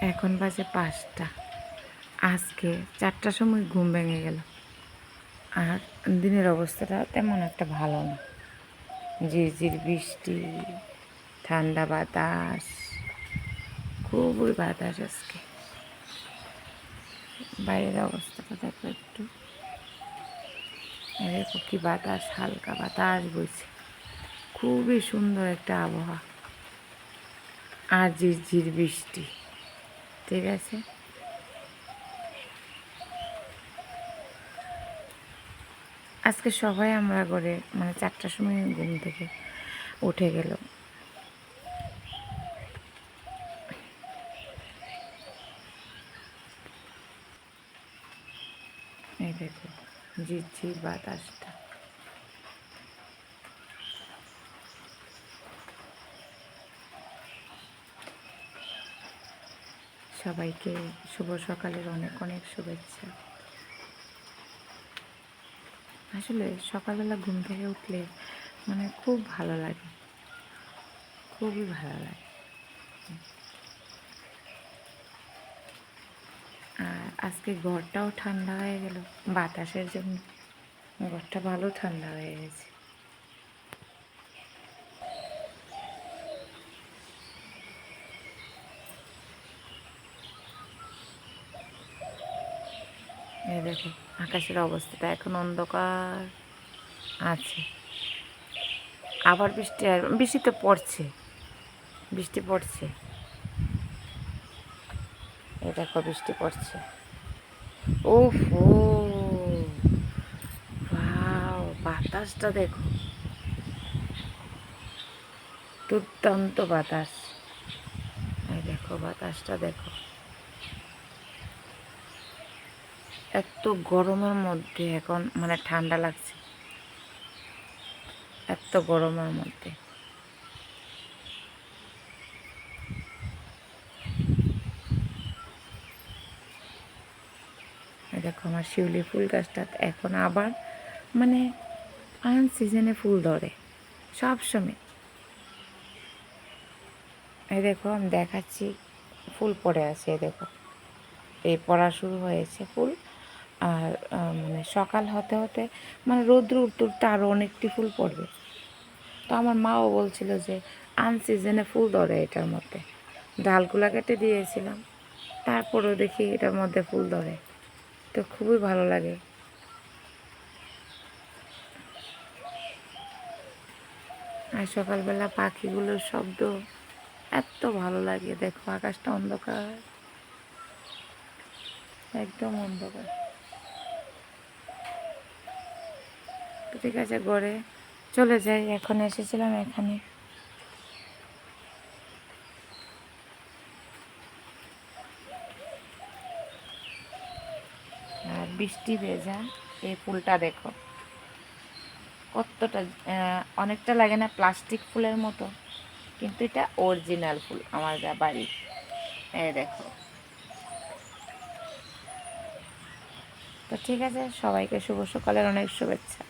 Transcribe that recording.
এখন বাজে পাঁচটা। আজকে চারটার সময় ঘুম ভেঙে গেল। আর দিনের অবস্থাটা তেমন একটা ভালো না। ঝিরঝির বৃষ্টি, ঠান্ডা বাতাস, খুবই বাতাস আজকে। বাইরের অবস্থাটা দেখো একটু। দেখো কি বাতাস, হালকা বাতাস বইছে। খুবই সুন্দর একটা আবহাওয়া। আর ঝিরঝির বৃষ্টি। ঠিক আছে। আজকে সবাই আমরা করে মানে চারটার সময় ঘুম থেকে উঠে গেল। এই দেখো, ঝিরঝির বাতাসটা। সবাইকে শুভ সকালের অনেক অনেক শুভেচ্ছা। আসলে সকালবেলা ঘুম থেকে উঠলে মানে খুব ভালো লাগে। খুবই ভালো লাগে। আর আজকে ঘরটাও ঠান্ডা হয়ে গেল। বাতাসের জন্য ঘরটা ভালো ঠান্ডা হয়ে গেছে। এই দেখো আকাশের অবস্থাটা এখন অন্ধকার আছে। আবার বৃষ্টি আর বৃষ্টি তো পড়ছে বৃষ্টি পড়ছে। এই দেখো বৃষ্টি পড়ছে। উফ ও ওয়াও, বাতাসটা দেখো। দুর্দান্ত বাতাস। দেখো বাতাসটা দেখো। এত গরমের মধ্যে এখন মানে ঠান্ডা লাগছে। এত গরমের মধ্যে। দেখো আমার শিউলি ফুল গাছটা এখন আবার মানে আন সিজনে ফুল ধরে, সব সময়। এই দেখো আমি দেখাচ্ছি, ফুল পড়ে আছে দেখো। এই পড়া শুরু হয়েছে ফুল। আর মানে সকাল হতে হতে মানে রৌদ্র উঠতে উঠতে আরও অনেকটি ফুল পড়বে। তো আমার মাও বলছিল যে আন সিজনে ফুল ধরে এটার মধ্যে। ডালগুলা কেটে দিয়েছিলাম, তারপরেও দেখি এটার মধ্যে ফুল ধরে। তো খুবই ভালো লাগে। আর সকালবেলা পাখিগুলোর শব্দ এত ভালো লাগে, দেখো আকাশটা অন্ধকার। একদম অন্ধকার। তো ঠিক আছে ঘরে চলে যাই। এখন এসেছিলাম এখানে। আর বৃষ্টি ভেজা, এই ফুলটা দেখো। কতটা অনেকটা লাগে না প্লাস্টিক ফুলের মতো, কিন্তু এটা অরিজিনাল ফুল আমার যা বাড়ি। এ দেখো। তো ঠিক আছে, সবাইকে শুভ সকালের অনেক শুভেচ্ছা।